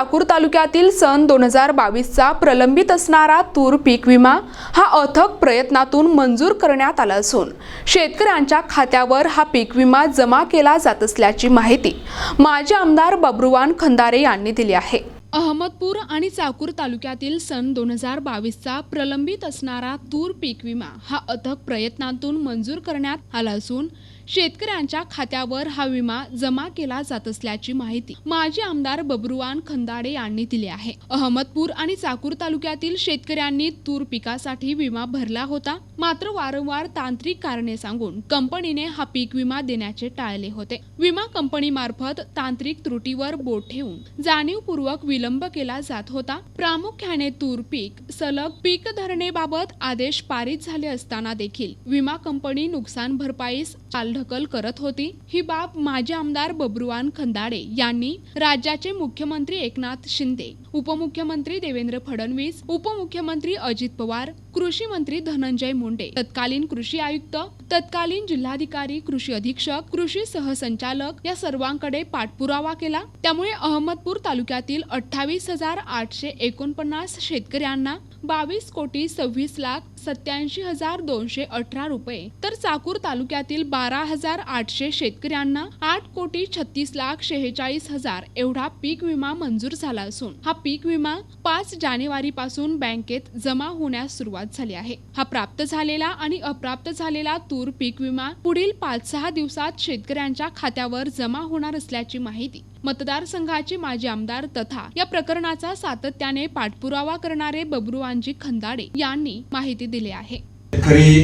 चाकूर तालुक्यातील सन दोन हजार बावीसचा प्रलंबित असणारा तूर पीक विमा हा अथक प्रयत्नातून मंजूर करण्यात आला असून शेतकऱ्यांच्या खात्यावर हा पीक विमा जमा केला जात असल्याची माहिती माजी आमदार बब्रुवान खंदारे यांनी दिली आहे. अहमदपूर आणि चाकूर तालुक्यातील सन दोन हजार बावीसचा प्रलंबित असणारा तूर पीक विमा हा अथक प्रयत्नांतून मंजूर करण्यात आला असून शेतकऱ्यांच्या खात्यावर हा विमा जमा केला जात असल्याची माहिती माजी आमदार बब्रुवान खंदाडे यांनी दिली आहे. अहमदपूर आणि चाकूर तालुक्यातील शेतकऱ्यांनी तूर पिकासाठी विमा भरला होता. मात्र वारंवार तांत्रिक कारणे सांगून कंपनीने हा पीक विमा देण्याचे टाळले होते. विमा कंपनीमार्फत तांत्रिक त्रुटीवर बोट ठेवून जाणीवपूर्वक विलंब केला जात होता. प्रामुख्याने तूर पीक सलग पीक धरणेबाबत आदेश पारित झाले असताना देखील विमा कंपनी नुकसान भरपाईस चालढकल करत होती. ही बाब माजी आमदार बब्रुवान खंदाडे यांनी राज्याचे मुख्यमंत्री एकनाथ शिंदे उपमुख्यमंत्री देवेंद्र फडणवीस उपमुख्यमंत्री अजित पवार कृषी मंत्री धनंजय मुंडे तत्कालीन कृषी आयुक्त तत्कालीन जिल्हाधिकारी कृषी अधीक्षक कृषी सहसंचालक या सर्वांकडे पाठपुरावा केला. त्यामुळे अहमदपूर तालुक्यातील अठ्ठावीस हजार आठशे एकोणपन्नास शेतकऱ्यांना बावीस कोटी सव्वीस लाख सत्याऐंशी हजार दोनशे अठरा रुपये. तर चाकूर तालुक्यातील बारा हजार आठशे शेतकऱ्यांना आठ कोटी छत्तीस लाख शेहेचाळीस हजार एवढा पीक विमा मंजूर झाला असून हा पीक विमा पाच जानेवारी पासून बँकेत जमा होण्यास सुरुवात झाली आहे. हा प्राप्त झालेला आणि अप्राप्त झालेला तूर पीक विमा पुढील पाच सहा दिवसात शेतकऱ्यांच्या खात्यावर जमा होणार असल्याची माहिती मतदारसंघाचे माजी आमदार तथा या प्रकरणाचा सातत्याने पाठपुरावा करणारे बबरुवांजी खंदाडे यांनी माहिती दिली आहे. शेतकरी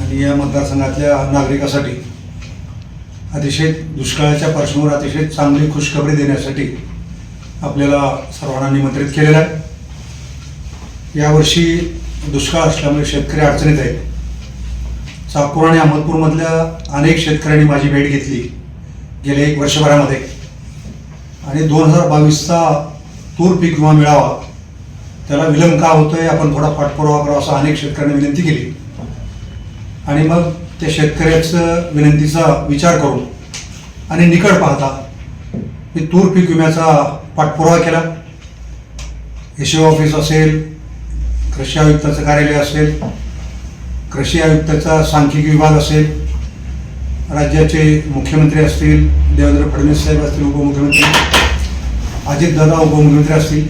आणि या मतदारसंघातल्या नागरिकासाठी अतिशय दुष्काळाच्या पार्श्वभूमीवर अतिशय चांगली खुशखबरी देण्यासाठी आपल्याला सर्वांना निमंत्रित केलेलं आहे. यावर्षी दुष्काळ असल्यामुळे शेतकरी अडचणीत आहेत. चाकूर आणि अहमदपूरमधल्या अनेक शेतकऱ्यांनी माझी भेट घेतली गेल्या एक वर्षभरामध्ये. आणि दोन हजार बावीसचा तूर पीक विमा मिळावा त्याला विलंब का होतोय आपण थोडा पाठपुरावा करावा असं अनेक शेतकऱ्यांनी विनंती केली. आणि मग त्या शेतकऱ्याचं विनंतीचा विचार करून आणि निकड पाहता मी तूर पीक विम्याचा पाठपुरावा केला. एस ऑफिस असेल कृषी आयुक्ताचं कार्यालय असेल कृषी आयुक्ताचा सांख्यिकी विभाग असेल राज्याचे मुख्यमंत्री असतील देवेंद्र फडणवीस साहेब असतील उपमुख्यमंत्री अजितदादा उपमुख्यमंत्री असतील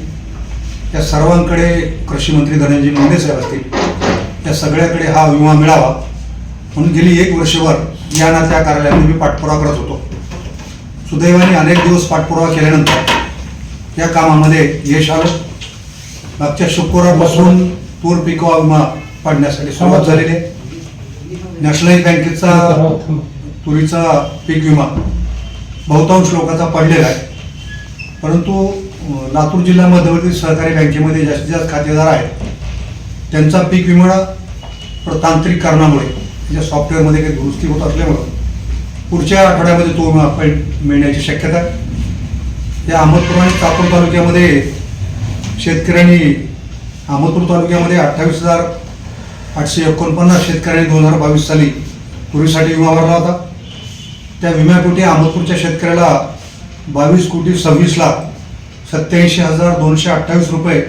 या सर्वांकडे कृषी मंत्री धनंजय मुंडे साहेब असतील या सगळ्याकडे हा विमा मिळावा. म्हणून गेली एक वर्षभर या ना त्या कार्यालयाने मी पाठपुरावा करत होतो. सुदैवाने अनेक दिवस पाठपुरावा केल्यानंतर या कामामध्ये यश आलं. मागच्या शुक्रवारपासून तूर पिकवा विमा पाडण्यासाठी सुरुवात झालेली आहे. नॅशनलाइज बँकेचा तुरीचा पीक विमा बहुतांश लोकांचा पडलेला आहे. परंतु लातूर जिल्हा मध्यवर्ती सहकारी बँकेमध्ये जास्तीत जास्त खातेदार आहेत. त्यांचा पीक विमा प्र- तांत्रिक कारणामुळे म्हणजे सॉफ्टवेअरमध्ये काही दुरुस्ती होत असल्यामुळं पुढच्या आठवड्यामध्ये तो विमा मिळण्याची शक्यता आहे. या अहमदपूर आणि चाकूर तालुक्यामध्ये शेतकऱ्यांनी अहमदपूर तालुक्यामध्ये अठ्ठावीस हजार आठशे एकोणपन्नास शेतकऱ्यांनी दोन हजार बावीस साली पूर्वीसाठी विमा भरला होता. त्या विम्यापोटी अहमदपूरच्या शेतकऱ्याला बावीस कोटी सव्वीस लाख सत्याऐंशी हजार दोनशे अठ्ठावीस रुपये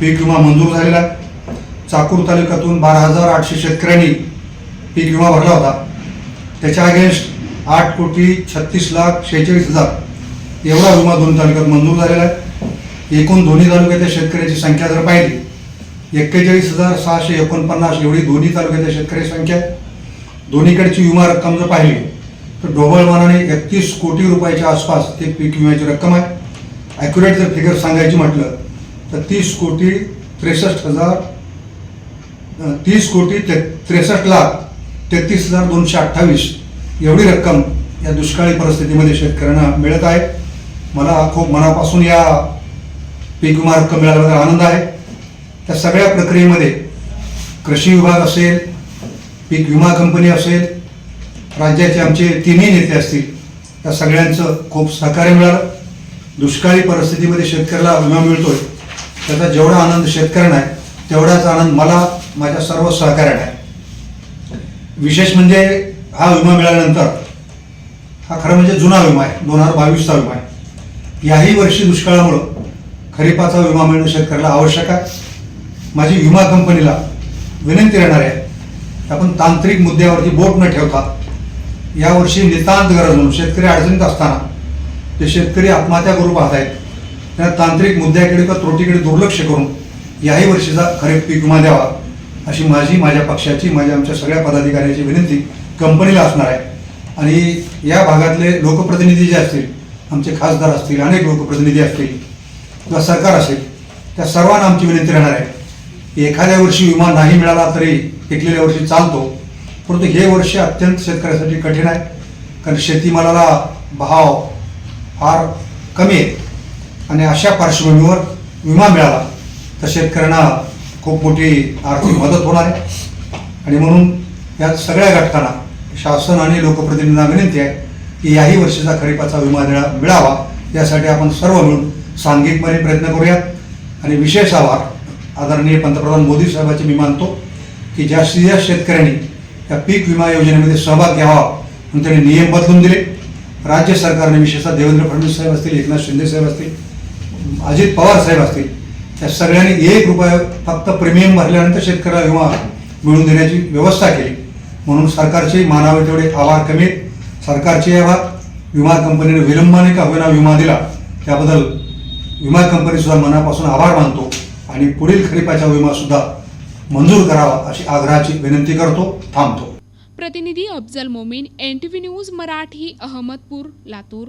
पीक विमा मंजूर झालेला आहे. चाकूर तालुक्यातून बारा हजार आठशे शेतकऱ्यांनी पीक विमा भरला होता. त्याच्या अगेन्स्ट आठ कोटी छत्तीस लाख शेहेचाळीस हजार एवढा विमा दोन्ही तालुक्यात मंजूर झालेला आहे. एकूण दोन्ही तालुक्यातल्या शेतकऱ्यांची संख्या जर पाहिली एक्केचाळीस हजार सहाशे एकोणपन्नास एवढी दोन्ही तालुक्यातल्या शेतकरी संख्या दोन्हीकडची विमा रक्कम जर पाहिली तर ढोबळ मानाने एकतीस कोटी रुपयाच्या आसपास ते पीक विम्याची रक्कम आहे. ॲक्युरेट जर फिगर सांगायची म्हटलं तर तीस कोटी त्रेसष्ट हजार तीस कोटी ते त्रेसष्ट लाख तेहतीस हजार दोनशे अठ्ठावीस एवढी रक्कम या दुष्काळी परिस्थितीमध्ये शेतकऱ्यांना मिळत आहे. मला खूप मनापासून या पीक विमा रक्कम मिळाल्याबद्दल आनंद आहे. त्या सगळ्या प्रक्रियेमध्ये कृषी विभाग असेल पीक विमा कंपनी असेल राज्याचे आमचे तिन्ही नेते असतील या सगळ्यांचं खूप सहकार्य मिळालं. दुष्काळी परिस्थितीमध्ये शेतकऱ्याला विमा मिळतोय. त्याचा जेवढा आनंद शेतकऱ्यांना आहे तेवढाच आनंद मला माझ्या सर्व सहकार्याने आहे. विशेष म्हणजे हा विमा मिळाल्यानंतर हा खरं म्हणजे जुना विमा आहे दोन हजार बावीसचा विमा आहे. याही वर्षी दुष्काळामुळं खरीपाचा विमा मिळणं शेतकऱ्याला आवश्यक आहे. माझी विमा कंपनीला विनंती राहणार आहे आपण तांत्रिक मुद्द्यावरती बोट न ठेवता यावर्षी नितांत गरज म्हणून शेतकरी अडचणीत असताना ते शेतकरी आत्महत्या करू पाहत आहेत त्यांना तांत्रिक मुद्द्याकडे किंवा त्रुटीकडे दुर्लक्ष करून याही वर्षीचा खरीप पीक विमा द्यावा अशी माझी माझ्या पक्षाची माझ्या आमच्या सगळ्या पदाधिकाऱ्यांची विनंती कंपनीला असणार आहे. आणि या भागातले लोकप्रतिनिधी जे असतील आमचे खासदार असतील अनेक लोकप्रतिनिधी असतील किंवा सरकार असेल त्या सर्वांना आमची विनंती राहणार आहे. की एखाद्या वर्षी विमा नाही मिळाला तरी टिकलेल्या वर्षी चालतो. परंतु हे वर्ष अत्यंत शेतकऱ्यासाठी कठीण आहे. कारण शेतीमालाला भाव फार कमी आहे आणि अशा पार्श्वभूमीवर विमा मिळाला तर शेतकऱ्यांना खूप मोठी आर्थिक मदत होणार आहे. आणि म्हणून या सगळ्या घटकांना शासन आणि लोकप्रतिनिधींना विनंती आहे की याही वर्षीचा खरीपाचा विमा मिळा मिळावा. यासाठी आपण सर्व मिळून सांघिकपणे प्रयत्न करूयात. आणि विशेष आभार आदरणीय पंतप्रधान मोदी साहेबांचे मी मानतो की ज्या जास्त शेतकऱ्यांनी या पीक विमा योजनेमध्ये सहभाग घ्यावा म्हणून त्यांनी नियम बदलून दिले. राज्य सरकारने विशेषतः देवेंद्र फडणवीस साहेब असतील एकनाथ शिंदे साहेब असतील अजित पवार साहेब असतील या सगळ्यांनी एक रुपया फक्त प्रीमियम भरल्यानंतर शेतकऱ्याला विमा मिळवून देण्याची व्यवस्था केली. म्हणून सरकारचे मानावे तेवढे आभार कमी सरकारचे आभार. विमा कंपनीने विलंबाने का होईना विमा दिला त्याबद्दल विमा कंपनीसुद्धा मनापासून आभार मानतो आणि पुढील खरीपाच्या विमासुद्धा मंजूर करावा अशी आग्रहाची विनंती करतो थांबतो. प्रतिनिधी Afzal Momin N T V news Marathi Ahmedpur Latur.